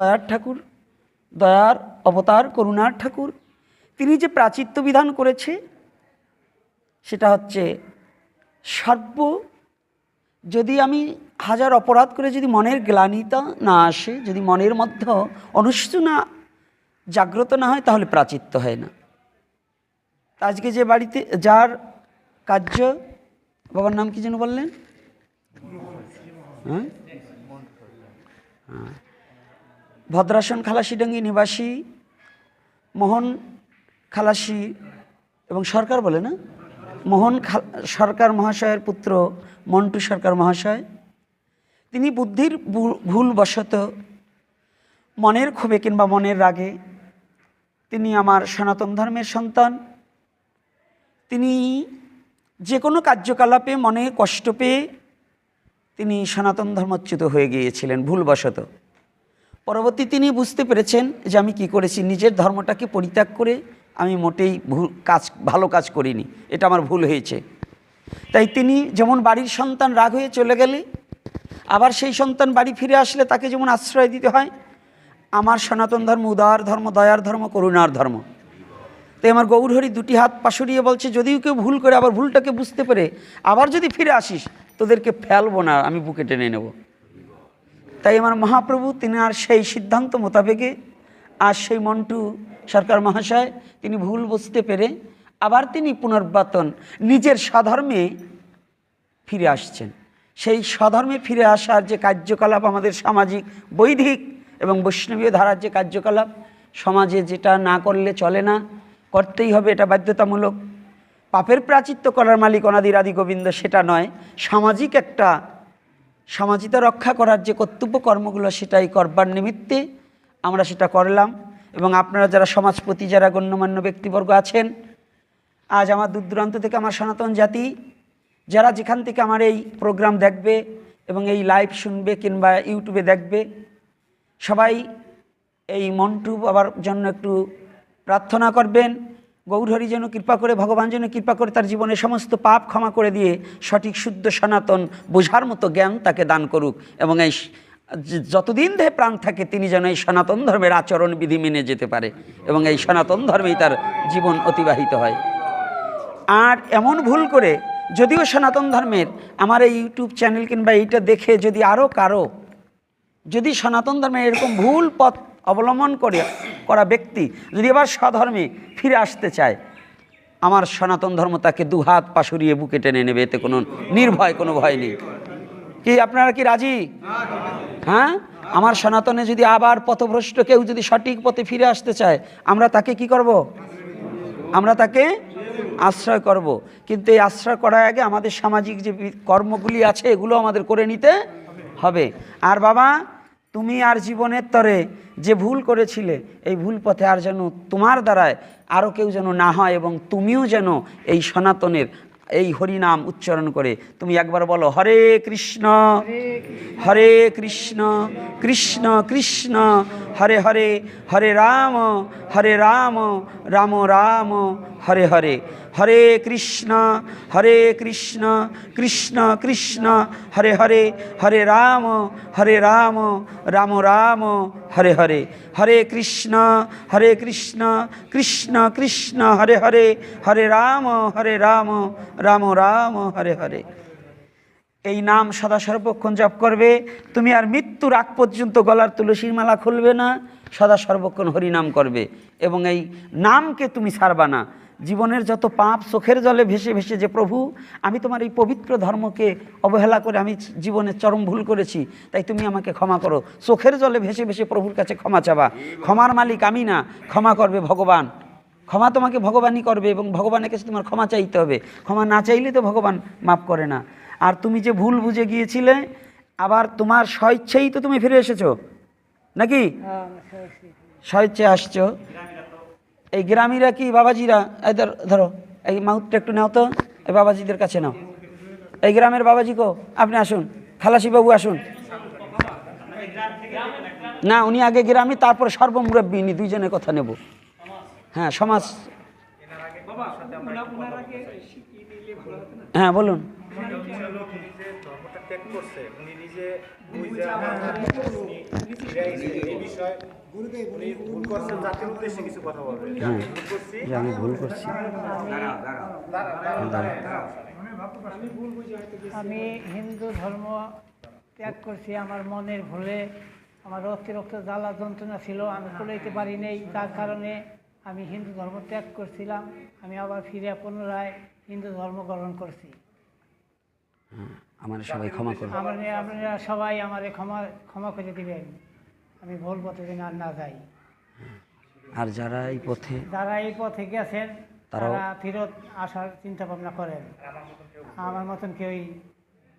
দয়ার ঠাকুর, দয়ার অবতার, করুণার ঠাকুর। তিনি যে প্রাচিত্য বিধান করেছে, সেটা হচ্ছে সর্ব, যদি আমি হাজার অপরাধ করে যদি মনের গ্লানিতা না আসে, যদি মনের মধ্যে অনুষ্ঠুনা জাগ্রত না হয়, তাহলে প্রাচিত্য হয় না। আজকে যে বাড়িতে, যার কার্য, বাবার নাম কি যেন বললেন? হ্যাঁ? হ্যাঁ। ভদ্রাসন খালাসিডাঙ্গি নিবাসী, মোহন খালাসি এবং সরকার বলে না? মোহন সরকার মহাশয়ের পুত্র মন্টু সরকার মহাশয়, তিনি বুদ্ধির ভুল- ভুলবশত মনের ক্ষোভে কিংবা মনের রাগে তিনি আমার সনাতন ধর্মের সন্তান। তিনি যে কোনো কার্যকলাপে মনে কষ্ট পেয়ে তিনি সনাতন ধর্মচ্যুত হয়ে গিয়েছিলেন ভুলবশত। পরবর্তী তিনি বুঝতে পেরেছেন যে আমি কি করেছি, নিজের ধর্মটাকে পরিত্যাগ করে আমি মোটেই ভুল কাজ, ভালো কাজ করিনি। এটা আমার ভুল হয়েছে। তাই তিনি যেমন বাড়ির সন্তান রাগ হয়ে চলে গেলে, আবার সেই সন্তান বাড়ি ফিরে আসলে তাকে যেমন আশ্রয় দিতে হয়, আমার সনাতন ধর্ম উদার ধর্ম, দয়ার ধর্ম, করুণার ধর্ম। তাই আমার গৌরহরি দুটি হাত পাশরিয়ে বলছে, যদিও কেউ ভুল করে আবার ভুলটাকে বুঝতে পেরে আবার যদি ফিরে আসিস, তোদেরকে ফেলব না, আমি বুকে টেনে নেব। তাই আমার মহাপ্রভু, তিনি আর সেই সিদ্ধান্ত মোতাবেকে, আর সেই মন্টু সরকার মহাশয়, তিনি ভুল বুঝতে পেরে আবার তিনি পুনর্বাতন নিজের স্বধর্মে ফিরে আসছেন। সেই স্বধর্মে ফিরে আসার যে কার্যকলাপ আমাদের সামাজিক, বৈদিক এবং বৈষ্ণবীয় ধারার যে কার্যকলাপ, সমাজে যেটা না করলে চলে না, করতেই হবে এটা বাধ্যতামূলক। পাপের প্রাচিত্য করার মালিক অনাদির আদি গোবিন্দ সেটা নয়, সামাজিক একটা সমাজিতা রক্ষা করার যে কর্তব্য কর্মগুলো সেটাই করবার নিমিত্তে আমরা সেটা করলাম। এবং আপনারা যারা সমাজপতি, যারা গণ্যমান্য ব্যক্তিবর্গ আছেন, আজ আমার দূর দূরান্ত থেকে আমার সনাতন জাতি, যারা যেখান থেকে আমার এই প্রোগ্রাম দেখবে এবং এই লাইভ শুনবে কিংবা ইউটিউবে দেখবে, সবাই এই মন্টু বাবার জন্য একটু প্রার্থনা করবেন। গৌরহরি যেন কৃপা করে, ভগবান যেন কৃপা করে তার জীবনের সমস্ত পাপ ক্ষমা করে দিয়ে সঠিক, শুদ্ধ, সনাতন, বোঝার মতো জ্ঞান তাকে দান করুক এবং এই যতদিন দেহে প্রাণ থাকে তিনি যেন এই সনাতন ধর্মের আচরণ বিধি মেনে যেতে পারে এবং এই সনাতন ধর্মেই তার জীবন অতিবাহিত হয়। আর এমন ভুল করে যদিও সনাতন ধর্মের আমার এই ইউটিউব চ্যানেল কিংবা এইটা দেখে যদি আরও কারও যদি সনাতন ধর্মে এরকম ভুল পথ অবলম্বন করে করা ব্যক্তি যদি আবার স্বধর্মে ফিরে আসতে চায়, আমার সনাতন ধর্ম তাকে দুহাত পাশুরিয়ে বুকে টেনে নেবে, এতে কোনো নির্ভয়, কোনো ভয় নেই। কি আপনারা কি রাজি? হ্যাঁ? আমার সনাতনে যদি আবার পথভ্রষ্ট কেউ যদি সঠিক পথে ফিরে আসতে চায়, আমরা তাকে কি করব? আমরা তাকে আশ্রয় করব। কিন্তু এই আশ্রয় করার আগে আমাদের সামাজিক যে কর্মগুলি আছে, এগুলো আমাদের করে নিতে হবে। আর বাবা তুমি আর জীবনের তরে যে ভুল করেছিলে, এই ভুল পথে আর যেন তোমার দ্বারায় আরও কেউ যেন না হয় এবং তুমিও যেন এই সনাতনের এই হরিনাম উচ্চারণ করে। তুমি একবার বলো, হরে কৃষ্ণ হরে কৃষ্ণ কৃষ্ণ কৃষ্ণ, হরে হরে হরে রাম হরে রাম রাম রাম, হরে হরে হরে কৃষ্ণ হরে কৃষ্ণ কৃষ্ণ কৃষ্ণ, হরে হরে হরে রাম হরে রাম রাম রাম হরে হরে হরে কৃষ্ণ হরে কৃষ্ণ কৃষ্ণ কৃষ্ণ, হরে হরে হরে রাম হরে রাম রাম রাম, হরে হরে। এই নাম সদা সর্বক্ষণ জপ করবে। তুমি আর মৃত্যুর আগ পর্যন্ত গলার তুলসীর মালা খুলবে না, সদা সর্বক্ষণ হরিনাম করবে এবং এই নামকে তুমি ছাড়বা না। জীবনের যত পাপ চোখের জলে ভেসে ভেসে যে প্রভু আমি তোমার এই পবিত্র ধর্মকে অবহেলা করে আমি জীবনে চরম ভুল করেছি তাই তুমি আমাকে ক্ষমা করো। চোখের জলে ভেসে ভেসে প্রভুর কাছে ক্ষমা চাবা। ক্ষমার মালিক আমি না ক্ষমা করবে ভগবান। ক্ষমা তোমাকে ভগবানই করবে এবং ভগবানের কাছে তোমার ক্ষমা চাইতে হবে। ক্ষমা না চাইলে তো ভগবান মাফ করে না। আর তুমি যে ভুল বুঝে গিয়েছিলে আবার তোমার স্বইচ্ছেই তো তুমি ফিরে এসেছ। নাকি? স্বইচ্ছে আসছো। এই গ্রামীরা কি বাবাজিরা? এই ধরো এই মাউথটা একটু নাও তো, এই বাবাজিদের কাছে নাও। এই গ্রামের বাবাজি কো? আপনি আসুন। খালাসি বাবু আসুন। না, উনি আগে গ্রামী, তারপর সর্বমুরব্বী, ইনি দুইজনের কথা নেব। হ্যাঁ সমাজ। হ্যাঁ বলুন। ত্যাগ করছে উনি নিজে এই- এই বিষয়ে উনি ভুল করছেন জাতির উদ্দেশ্যে কিছু কথা বলবেন। ভুল করছি? যে আমি ভুল করছি। আমি হিন্দু ধর্ম ত্যাগ করছি আমার মনের ভুলে আমার অতিরিক্ত জ্বালা যন্ত্রণা ছিল আমি কুলাইতে পারি নেই। তার কারণে আমি হিন্দু ধর্ম ত্যাগ করছিলাম। আমি আবার ফিরে পুনরায় হিন্দু ধর্ম গ্রহণ করছি। আমার সবাই ক্ষমা আমার আপনারা সবাই আমারে ক্ষমা ক্ষমা করে দিবেন। আমি ভুল পথে যেন আর না যাই। আর যারা এই পথে যারা এই পথে গেছেন তারা ফেরত আসার চিন্তা ভাবনা করেন। আমার মতন কেউই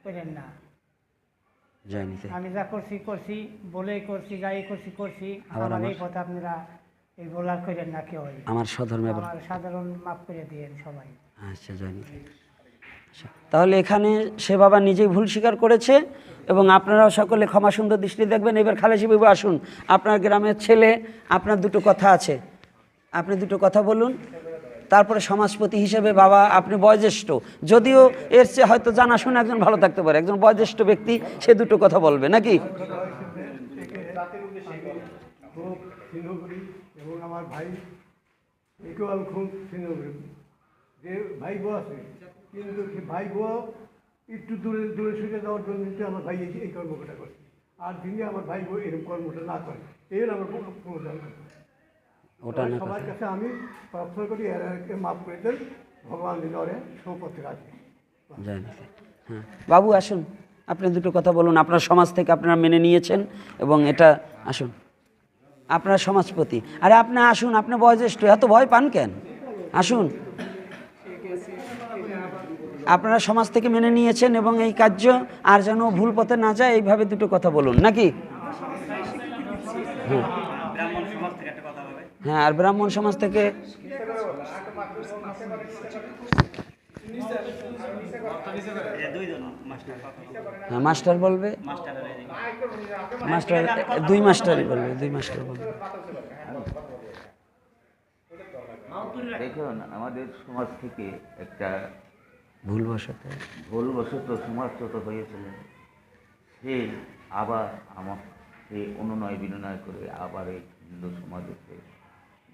করেন না। আমি যা করছি করছি বলেই করছি যাই করছি করছি। আমার এই পথে আপনারা এই বলার করেন না কেউ আমার আমার সাধারণ মাফ করে দিয়েন সবাই। আচ্ছা আচ্ছা তাহলে এখানে সে বাবা নিজেই ভুল স্বীকার করেছে এবং আপনারাও সকলে ক্ষমা সুন্দর দৃষ্টি দেখবেন। এবার খালেসি বাবু, আসুন। আপনার গ্রামের ছেলে, আপনার দুটো কথা আছে। আপনি দুটো কথা বলুন। তারপরে সমাজপতি হিসেবে বাবা, আপনি বয়োজ্যেষ্ঠ। যদিও এর চেয়ে হয়তো জানাশোনা একজন ভালো থাকতে পারে। একজন বয়োজ্যেষ্ঠ ব্যক্তি, সে দুটো কথা বলবে, নাকি? আমার ভাই খুব যে ভাই বউ আছে কিন্তু সে ভাই বউ একটু দূরে দূরে সরে যাওয়ার জন্য কিন্তু আমার ভাই এই- এই কর্মটা করে। আর তিনি আমার ভাই বউ এরকম কর্মটা না করে এর আমার নেই। ওটা সবার কাছে আমি প্রার্থনা করি এরাকে মাফ করে দেন ভগবান দিন ওরে সৌপথে রাখে। হ্যাঁ। বাবু আসুন। আপনি দুটো কথা বলুন আপনার সমাজ থেকে আপনারা মেনে নিয়েছেন এবং এটা আসুন। আপনার সমাজপতি। আরে আপনি আসুন আপনি বয়োজ্যেষ্ঠ এত ভয় পান কেন? আসুন। আপনারা সমাজ থেকে মেনে নিয়েছেন এবং এই কার্য আর যেন ভুল পথে না যায় এইভাবে দুটো কথা বলুন নাকি? হ্যাঁ। হ্যাঁ আর ব্রাহ্মণ সমাজ থেকে হ্যাঁ মাস্টার বলবে। মাস্টার দুই মাস্টারই বলবে দুই মাস্টার বলবে। দেখুন আমাদের সমাজ থেকে একটা ভুলবশত ভুলবশত সমাজচ্যুত হয়েছিলেন। সে আবার আমার সে অনুনয় বিনয় করে আবার এই হিন্দু সমাজেতে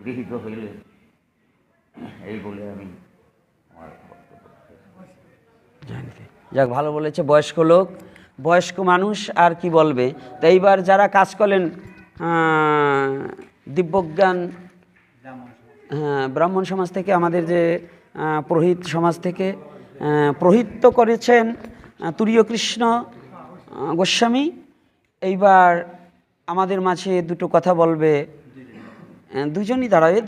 গৃহীত হইলেন এই বলে আমি আমার যাক ভালো বলেছে বয়স্ক লোক। বয়স্ক মানুষ আর কি বলবে? তো এইবার যারা কাজ করেন দিব্যজ্ঞান হ্যাঁ ব্রাহ্মণ সমাজ থেকে আমাদের যে পুরোহিত সমাজ থেকে প্রহিত করেছেন তুরীয় কৃষ্ণ গোস্বামী। এইবার আমাদের মাঝে দুটো কথা বলবে। দুজনই দাঁড়াবে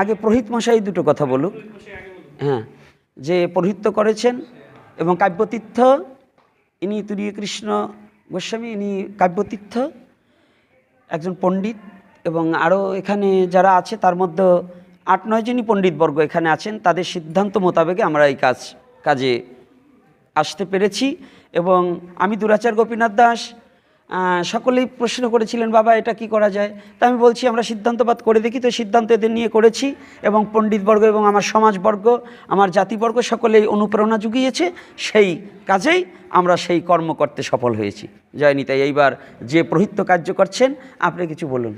আগে প্রহিত মশাই দুটো কথা বলুক। হ্যাঁ যে পৌরহিত্য করেছেন এবং কাব্যতীর্থ, ইনি তুরীয় কৃষ্ণ গোস্বামী, ইনি কাব্যতীর্থ, একজন পণ্ডিত এবং আরও এখানে যারা আছে তার মধ্যে আট, নয় জনই পণ্ডিতবর্গ এখানে আছেন, তাদের সিদ্ধান্ত মোতাবেকে আমরা এই কাজ, কাজে আসতে পেরেছি এবং আমি দুরাচার গোপীনাথ দাস সকলেই প্রশ্ন করেছিলেন, বাবা, এটা কি করা যায়? তা আমি বলছি, আমরা সিদ্ধান্তবাদ করে দেখি তো, সিদ্ধান্ত এদের নিয়ে করেছি এবং পণ্ডিতবর্গ এবং আমার সমাজবর্গ, আমার জাতিবর্গ সকলেই অনুপ্রেরণা জুগিয়েছে, সেই কাজেই আমরা সেই কর্ম করতে সফল হয়েছি। জয় নিতাই, এইবার যে প্রহিত্য কার্য করছেন, আপনি কিছু বলুন।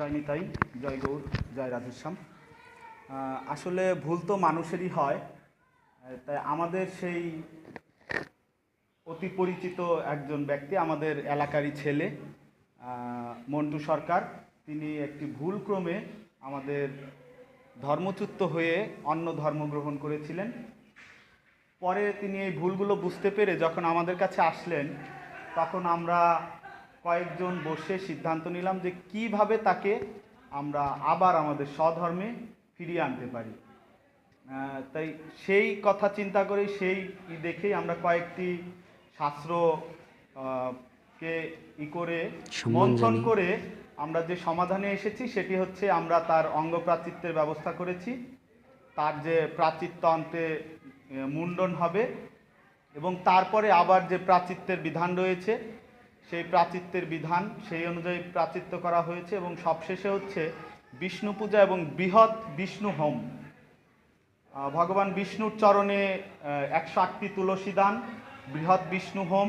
জয় নিতাই, জয় গৌর, জয় রাধেশ্যাম। আসলে ভুল তো মানুষেরই হয়। তাই আমাদের সেই অতি পরিচিত একজন ব্যক্তি আমাদের এলাকারই ছেলে মন্টু সরকার। তিনি একটি ভুল ক্রমে আমাদের ধর্মচ্যুত হয়ে অন্য ধর্ম গ্রহণ করেছিলেন। পরে তিনি এই ভুলগুলো বুঝতে পেরে যখন আমাদের কাছে আসলেন, তখন আমরা কয়েকজন বসে সিদ্ধান্ত নিলাম যে কীভাবে তাকে আমরা আবার আমাদের স্বধর্মে ফিরিয়ে আনতে পারি। তাই সেই কথা চিন্তা করে সেই দেখেই আমরা কয়েকটি শাস্ত্র কে ই করে মন্থন করে আমরা যে সমাধানে এসেছি সেটি হচ্ছে আমরা তার অঙ্গ প্রাচিত্যের ব্যবস্থা করেছি। তার যে প্রাচিত্য অন্তে মুন্ডন হবে এবং তারপরে আবার যে প্রাচিত্যের বিধান রয়েছে সেই প্রাচিত্যের বিধান সেই অনুযায়ী প্রাচিত্য করা হয়েছে এবং সবশেষে হচ্ছে বিষ্ণু পূজা এবং বৃহৎ বিষ্ণু হোম। ভগবান বিষ্ণুর চরণে একশো আটটি তুলসী দান বৃহৎ বিষ্ণু হোম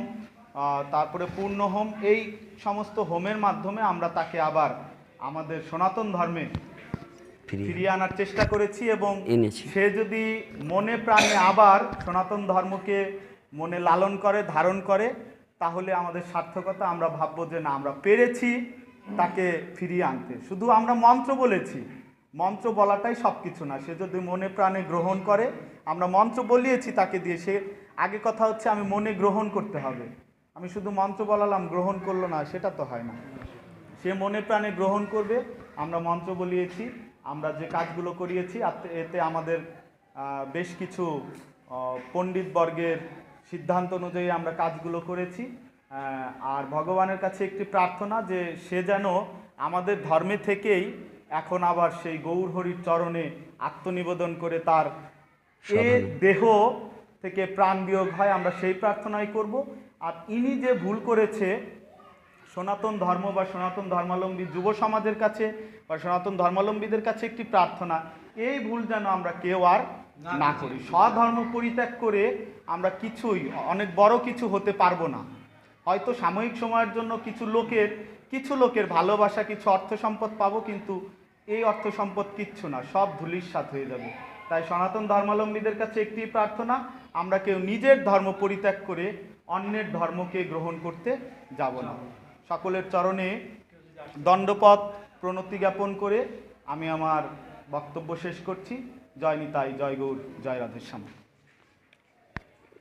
তারপরে পূর্ণ হোম এই সমস্ত হোমের মাধ্যমে আমরা তাকে আবার আমাদের সনাতন ধর্মে ফিরিয়ে ফিরিয়ে আনার চেষ্টা করেছি এবং সে যদি মনে প্রাণে আবার সনাতন ধর্মকে মনে লালন করে ধারণ করে তাহলে আমাদের সার্থকতা আমরা ভাববো যে না, আমরা পেরেছি, তাকে ফিরিয়ে আনতে। শুধু আমরা মন্ত্র বলেছি। মন্ত্র বলাটাই সব কিছু না। সে যদি মনে প্রাণে গ্রহণ করে, আমরা মন্ত্র বলিয়েছি তাকে দিয়ে, সে আগে কথা হচ্ছে আমি মনে গ্রহণ করতে হবে। আমি শুধু মন্ত্র বলালাম, গ্রহণ করল না, সেটা তো হয় না। সে মনে প্রাণে গ্রহণ করবে, আমরা মন্ত্র বলিয়েছি, আমরা যে কাজগুলো করিয়েছি এতে আমাদের বেশ কিছু পণ্ডিত বর্গের সিদ্ধান্ত অনুযায়ী আমরা কাজগুলো করেছি। আর ভগবানের কাছে একটি প্রার্থনা যে সে যেন আমাদের ধর্মে থেকেই এখন আবার সেই গৌরহরির চরণে আত্মনিবেদন করে তার এ দেহ থেকে প্রাণ বিয়োগ হয় আমরা সেই প্রার্থনাই করব। আর ইনি যে ভুল করেছে সনাতন ধর্ম বা সনাতন ধর্মাবলম্বী যুব সমাজের কাছে বা সনাতন ধর্মাবলম্বীদের কাছে একটি প্রার্থনা এই ভুল যেন আমরা কেউ আর না করি। স্বধর্ম পরিত্যাগ করে আমরা কিছুই অনেক বড় কিছু হতে পারব না। হয়তো সাময়িক সময়ের জন্য কিছু লোকের কিছু লোকের ভালোবাসা কিছু অর্থ সম্পদ পাবো কিন্তু এই অর্থ সম্পদ কিচ্ছু না সব ধুলিস্বাত হয়ে যাবে। তাই সনাতন ধর্মাবলম্বীদের কাছে একটি প্রার্থনা আমরা কেউ নিজের ধর্ম পরিত্যাগ করে অন্যের ধর্মকে গ্রহণ করতে যাব না। সকলের চরণে দণ্ডপথ প্রণতি জ্ঞাপন করে আমি আমার বক্তব্য শেষ করছি। জয় নিতাই জয় গৌর, জয় রাধেশ্যাম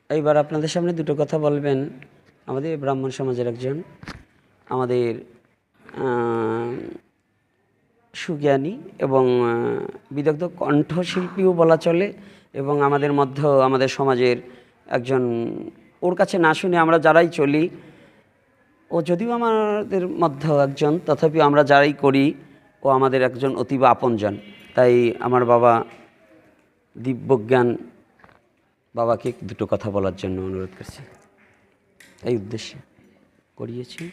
এইবার আপনাদের সামনে দুটো কথা বলবেন। আমাদের ব্রাহ্মণ সমাজের একজন, আমাদের সুজ্ঞানী এবং বিদগ্ধ কণ্ঠশিল্পীও বলা চলে এবং আমাদের মধ্যে, আমাদের সমাজের একজন, ওর কাছে না শুনে আমরা যারাই চলি, ও যদিও আমাদের মধ্যে একজন তথাপি আমরা যারাই করি, ও আমাদের একজন অতীব আপনজন। তাই আমার বাবা দিব্যজ্ঞান বাবাকে দুটো কথা বলার জন্য অনুরোধ করছি। এই উদ্দেশ্যে করিয়েছি।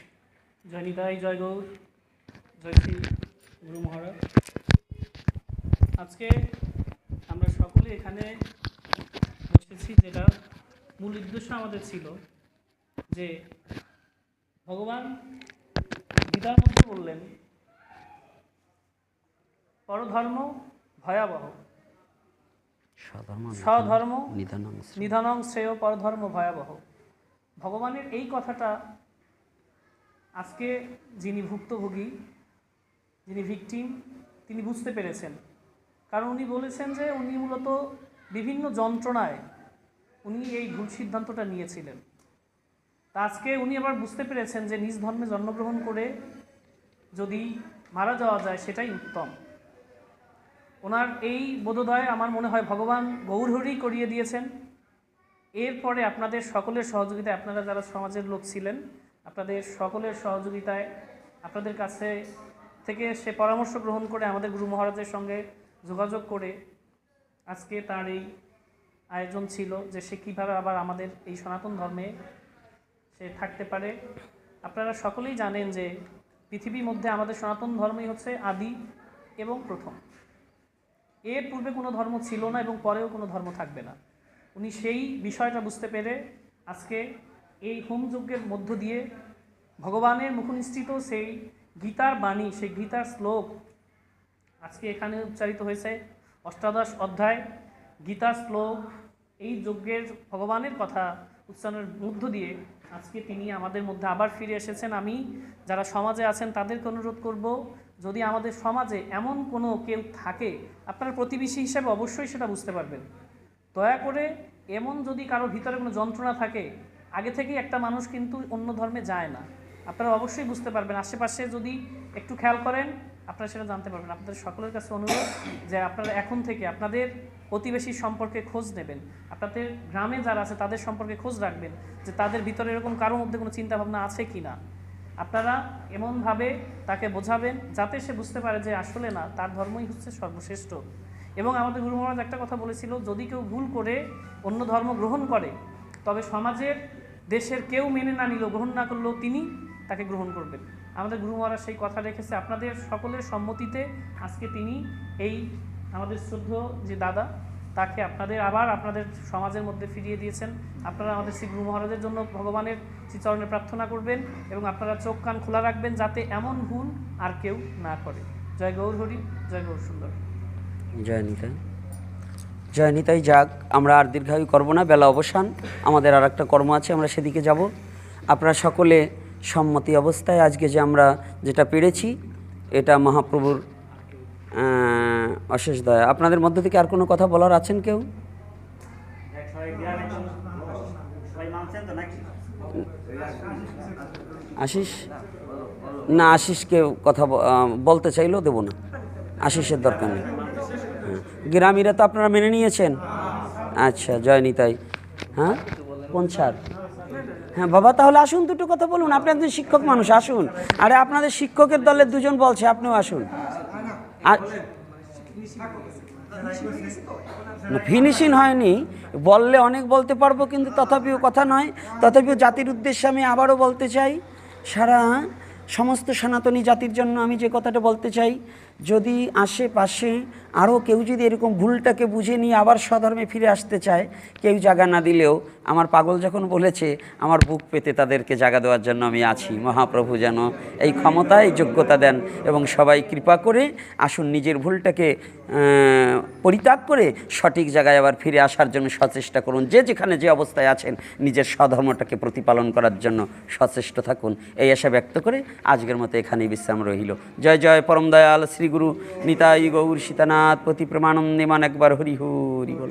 জয় নিতাই জয় গৌর। জয় শ্রী গুরু মহারাজ। আজকে আমরা সকলে এখানে বসেছি, যেটা মূল উদ্দেশ্য আমাদের ছিল যে ভগবান গীতার মধ্যে বললেন, পরধর্ম ভয়াবহ। স্বধর্ম নিধনং নিধনং শ্রেয় পরধর্ম ভয়াবহ। ভগবানের এই কথাটা আজকে যিনি ভুক্তভোগী যিনি ভিকটিম তিনি বুঝতে পেরেছেন। কারণ উনি বলেছেন যে উনি মূলত বিভিন্ন যন্ত্রণায় উনি এই ভুল সিদ্ধান্তটা নিয়েছিলেন। তা আজকে উনি আবার বুঝতে পেরেছেন যে নিজ ধর্মে জন্মগ্রহণ করে যদি মারা যাওয়া যায় সেটাই উত্তম। ওনার এই বোধোদয় আমার মনে হয় ভগবান গৌরহরি করিয়ে দিয়েছেন। এরপরে আপনাদের সকলের সহযোগিতায়, আপনারা যারা সমাজের লোক ছিলেন, আপনাদের সকলের সহযোগিতায় আপনাদের কাছে থেকে সে পরামর্শ গ্রহণ করে আমাদের গুরু মহারাজের সঙ্গে যোগাযোগ করে আজকে তার এই আয়োজন ছিল যে সে কীভাবে আবার আমাদের এই সনাতন ধর্মে সে থাকতে পারে। আপনারা সকলেই জানেন যে পৃথিবীর মধ্যে আমাদের সনাতন ধর্মই হচ্ছে আদি এবং প্রথম। এর পূর্বে কোনো ধর্ম ছিল না এবং পরেও কোনো ধর্ম থাকবে না। উনি সেই বিষয়টা বুঝতে পেরে আজকে এই হোম যজ্ঞের মধ্য দিয়ে ভগবানের মুখনিষ্ঠিত সেই গীতার বাণী, সেই গীতার শ্লোক আজকে এখানে উচ্চারিত হয়েছে। অষ্টাদশ অধ্যায় গীতা শ্লোক, এই যজ্ঞের ভগবানের কথা উচ্চারণের মধ্য দিয়ে আজকে তিনি আমাদের মধ্যে আবার ফিরে এসেছেন। আমি, যারা সমাজে আছেন, তাদেরকে অনুরোধ করব যদি আমাদের সমাজে এমন কোনো কেউ থাকে, আপনার প্রতিবেশী হিসেবে অবশ্যই সেটা বুঝতে পারবেন। দয়া করে এমন যদি কারও ভিতরে কোনো যন্ত্রণা থাকে, আগে থেকেই একটা মানুষ কিন্তু অন্য ধর্মে যায় না। আপনারা অবশ্যই বুঝতে পারবেন। আশেপাশে যদি একটু খেয়াল করেন, আপনারা সেটা জানতে পারবেন। আপনাদের সকলের কাছে অনুরোধ যে আপনারা এখন থেকে আপনাদের প্রতিবেশীর সম্পর্কে খোঁজ নেবেন। আপনাদের গ্রামে যারা আছে, তাদের সম্পর্কে খোঁজ রাখবেন যে তাদের ভিতরে এরকম কারোর মধ্যে কোনো চিন্তাভাবনা আছে কি না আপনারা এমনভাবে তাকে বোঝাবেন যাতে সে বুঝতে পারে যে আসলে না, তার ধর্মই হচ্ছে সর্বশ্রেষ্ঠ। এবং আমাদের গুরু মহারাজ একটা কথা বলেছিল, যদি কেউ ভুল করে, অন্য ধর্ম গ্রহণ করে, তবে সমাজের দেশের কেউ মেনে না নিল গ্রহণ না করলেও তিনি তাকে গ্রহণ করবেন। আমাদের গুরু মহারাজ সেই কথা রেখেছে। আপনাদের সকলের সম্মতিতে আজকে তিনি এই আমাদের শ্রদ্ধ যে দাদা তাকে আপনাদের আবার আপনাদের সমাজের মধ্যে ফিরিয়ে দিয়েছেন। আপনারা আমাদের শ্রী গুরু মহারাজের জন্য ভগবানের শ্রীচরণে প্রার্থনা করবেন এবং আপনারা চোখ কান খোলা রাখবেন যাতে এমন ভুল আর কেউ না করে। জয় গৌর হরি, জয় গৌর সুন্দর। জয় নিতাই। জয় নিতাই যাক, আমরা আর দীর্ঘায়ু করব না, বেলা অবসান। আমাদের আর একটা কর্ম আছে, আমরা সেদিকে যাব। আপনারা সকলে সম্মতি অবস্থায় আজকে যে আমরা যেটা পেরেছি, এটা মহাপ্রভুর অশেষ দয়া। আপনাদের মধ্য থেকে আর কোনো কথা বলার আছেন কেউ? আশিস? না, আশিসকে কথা বলতে চাইলেও দেবো না। আশিসের দরকার নেই। হ্যাঁ। গ্রামীরা তো আপনারা মেনে নিয়েছেন। আচ্ছা জয় নিতাই হ্যাঁ? কোন ছাড়? হ্যাঁ বাবা, তাহলে আসুন, দুটো কথা বলুন। আপনি একজন শিক্ষক মানুষ, আসুন। আরে, আপনাদের শিক্ষকের দলের দুজন বলছে, আপনিও আসুন। আর ফিনিশিং হয়নি, বললে অনেক বলতে পারব, কিন্তু তথাপিও কথা নয়। তথাপিও জাতির উদ্দেশ্যে আমি আবারও বলতে চাই, সারা সমস্ত সনাতনী জাতির জন্য আমি যে কথাটা বলতে চাই, যদি আশেপাশে আরও কেউ যদি এরকম ভুলটাকে বুঝে নিয়ে আবার স্বধর্মে ফিরে আসতে চায়, কেউ জায়গা না দিলেও আমার পাগল যখন বলেছে, আমার বুক পেতে তাদেরকে জাগা দেওয়ার জন্য আমি আছি। মহাপ্রভু যেন এই ক্ষমতা এই যোগ্যতা দেন এবং সবাই কৃপা করে আসুন নিজের ভুলটাকে পরিত্যাগ করে সঠিক জায়গায় আবার ফিরে আসার জন্য সচেষ্টা করুন। যে যেখানে যে অবস্থায় আছেন, নিজের স্বধর্মটাকে প্রতিপালন করার জন্য সচেষ্ট থাকুন। এই আশা ব্যক্ত করে আজকের মতো এখানেই বিশ্রাম রহিল জয় জয়, পরম দয়াল শ্রীগুরু নিতাই গৌর সীতানাথ প্রতি প্রমানন্দে মান একবার হরি হরি বল